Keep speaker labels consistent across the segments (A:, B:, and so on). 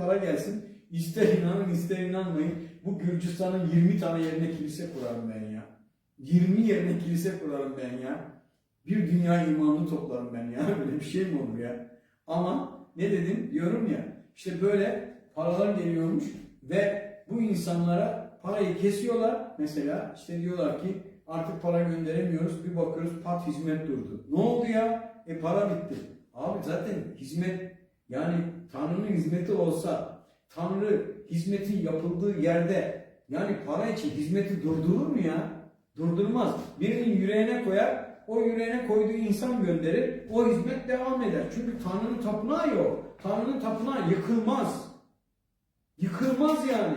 A: para gelsin. İster inanın ister inanmayın. Bu Gürcistan'ın 20 tane yerine kilise kurarım ben ya. 20 yerine kilise kurarım ben ya. Bir dünya imanını toplarım ben ya. Böyle bir şey mi olur ya? Ama ne dedim diyorum ya. işte böyle paralar geliyormuş ve bu insanlara parayı kesiyorlar. Mesela işte diyorlar ki artık para gönderemiyoruz. Bir bakıyoruz pat hizmet durdu. Ne oldu ya? E para bitti. Abi zaten hizmet yani Tanrı'nın hizmeti olsa Tanrı hizmetin yapıldığı yerde yani para için hizmeti durdurur mu ya? Durdurmaz. Birinin yüreğine koyar, o yüreğine koyduğu insan gönderir, o hizmet devam eder. Çünkü Tanrı'nın tapınağı yok. Tanrı'nın tapınağı yıkılmaz. Yıkılmaz yani.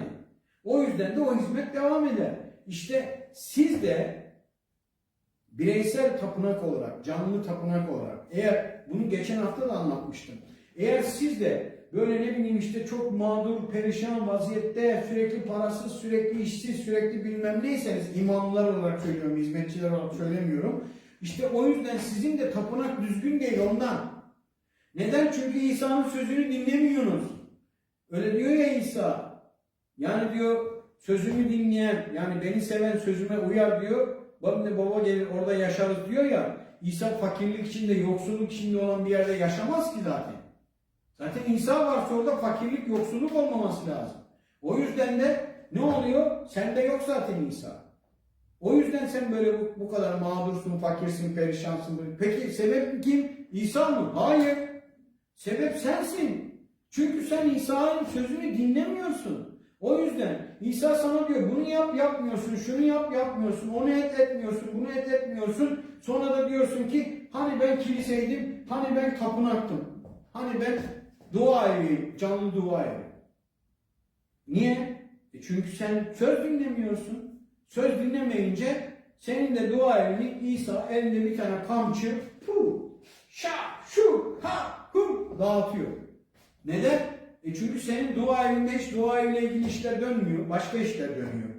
A: O yüzden de o hizmet devam eder. İşte siz de bireysel tapınak olarak, canlı tapınak olarak, eğer bunu geçen hafta da anlatmıştım. Eğer siz de böyle ne bileyim işte çok mağdur, perişan vaziyette, sürekli parasız, sürekli işsiz, sürekli bilmem neyseniz, imamlar olarak söylüyorum, hizmetçiler olarak söylemiyorum. İşte o yüzden sizin de tapınak düzgün değil ondan. Neden? Çünkü İsa'nın sözünü dinlemiyorsunuz. Öyle diyor ya İsa. Yani diyor sözümü dinleyen, yani beni seven sözüme uyar diyor. Baba, baba gelir orada yaşarız diyor ya. İsa fakirlik içinde, yoksulluk içinde olan bir yerde yaşamaz ki zaten. Zaten İsa varsa orada fakirlik, yoksulluk olmaması lazım. O yüzden de ne oluyor? Sende yok zaten İsa. O yüzden sen böyle bu, bu kadar mağdursun, fakirsin, perişansın. Peki sebep kim? İsa mı? Hayır. Sebep sensin. Çünkü sen İsa'nın sözünü dinlemiyorsun. O yüzden İsa sana diyor bunu yap yapmıyorsun, şunu yap yapmıyorsun, onu et etmiyorsun, bunu et etmiyorsun. Sonra da diyorsun ki hani ben kiliseydim, hani ben tapınaktım, hani ben dua eviyim, canlı dua evi. Niye? E çünkü sen söz dinlemiyorsun. Söz dinlemeyince senin de dua evini İsa elinde bir tane kamçı pu, şa, şu, ha, hu dağıtıyor. Neden? E çünkü senin dua evinde hiç dua eviyle ilgili işler dönmüyor. Başka işler dönüyor.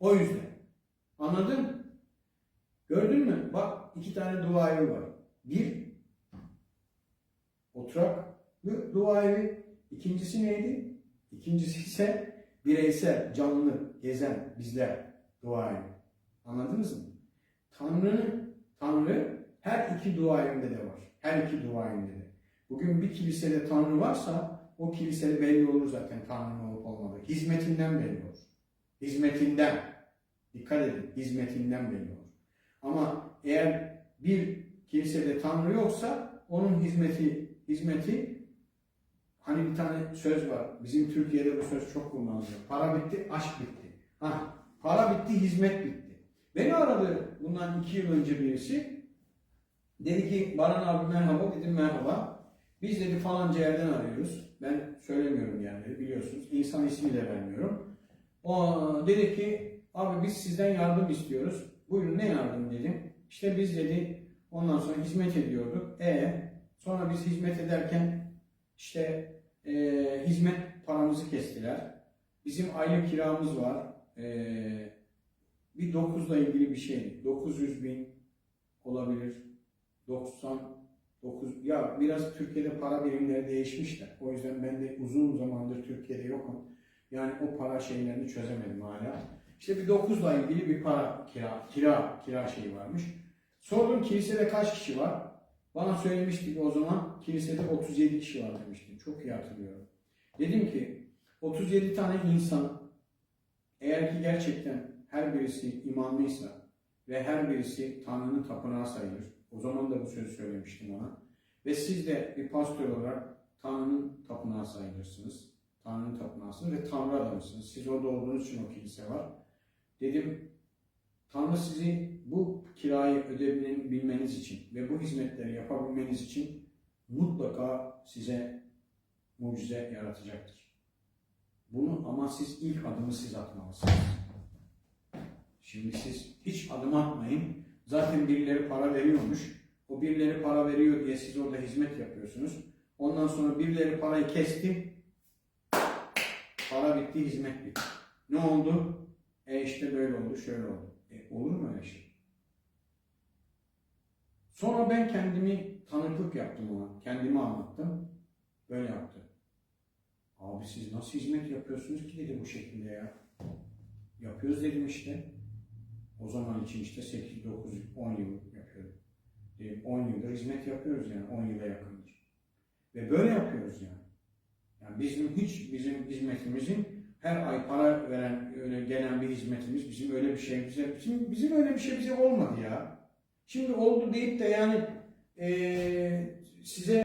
A: O yüzden. Anladın? Gördün mü? Bak iki tane dua evi var. Bir oturaklı dua evi. İkincisi neydi? İkincisi ise bireysel, canlı, gezen bizler dua evi. Anladınız mı? Tanrı'nın Tanrı her iki dua evinde de var. Her iki dua evinde de. Bugün bir kilisede Tanrı varsa o kilisede belli olur zaten Tanrı'nın olup olmadığı. Hizmetinden belli olur. Hizmetinden. Dikkat edin. Hizmetinden belli olur. Ama eğer bir kilisede Tanrı yoksa onun hizmeti hizmeti hani bir tane söz var. Bizim Türkiye'de bu söz çok kullanılıyor. Para bitti, aşk bitti. Hah, para bitti, hizmet bitti. Beni aradı bundan iki yıl önce birisi. Dedi ki Baran abi merhaba dedim merhaba. Biz dedi falanca yerden arıyoruz. Ben söylemiyorum yani biliyorsunuz. İnsan ismi de vermiyorum. O dedi ki abi biz sizden yardım istiyoruz. Buyurun ne yardım dedim. İşte biz dedi ondan sonra hizmet ediyorduk. E sonra biz hizmet ederken işte e, hizmet paramızı kestiler. Bizim aylık kiramız var. E, bir 9'la ilgili bir şey. 900 bin olabilir. 99 ya biraz Türkiye'de para birimleri değişmişler. O yüzden ben de uzun zamandır Türkiye'de yokum. Yani o para şeylerini çözemedim hala. İşte bir 9'la ilgili bir para kira kira kira şeyi varmış. Sordum kilisede kaç kişi var? Bana söylemişti ki o zaman kilisede 37 kişi var demişti. Çok iyi hatırlıyorum. Dedim ki 37 tane insan eğer ki gerçekten her birisi imanlıysa ve her birisi Tanrı'nın tapınağı sayılır. O zaman da bu sözü söylemiştim ona. Ve siz de bir pastör olarak Tanrı'nın tapınağı sayılırsınız. Tanrı'nın tapınağısınız ve Tanrı adamısınız. Siz orada olduğunuz için o kilise var. Dedim Tanrı sizi bu kirayı ödeyebilmeniz için ve bu hizmetleri yapabilmeniz için mutlaka size mucize yaratacaktır. Bunu ama siz ilk adımı siz atmalısınız. Şimdi siz hiç adım atmayın. Zaten birileri para veriyormuş. O birileri para veriyor diye siz orada hizmet yapıyorsunuz. Ondan sonra birileri parayı kesti. Para bitti, hizmet bitti. Ne oldu? E işte böyle oldu, şöyle oldu. E olur mu öyle şey? Sonra ben kendimi tanıklık yaptım ona. Kendimi anlattım. Böyle yaptı. Abi siz nasıl hizmet yapıyorsunuz ki dedi bu şekilde ya. Yapıyoruz dedim işte. O zaman için işte 8, 9, 10 yıl yapıyorum. Dedim 10 yıldır hizmet yapıyoruz yani 10 yıla yakındır. Ve böyle yapıyoruz yani. Yani bizim hiç bizim hizmetimizin her ay para veren öyle gelen bir hizmetimiz bizim öyle bir şey bize bizim, bizim öyle bir şey bize olmadı ya. Şimdi oldu deyip de yani eee size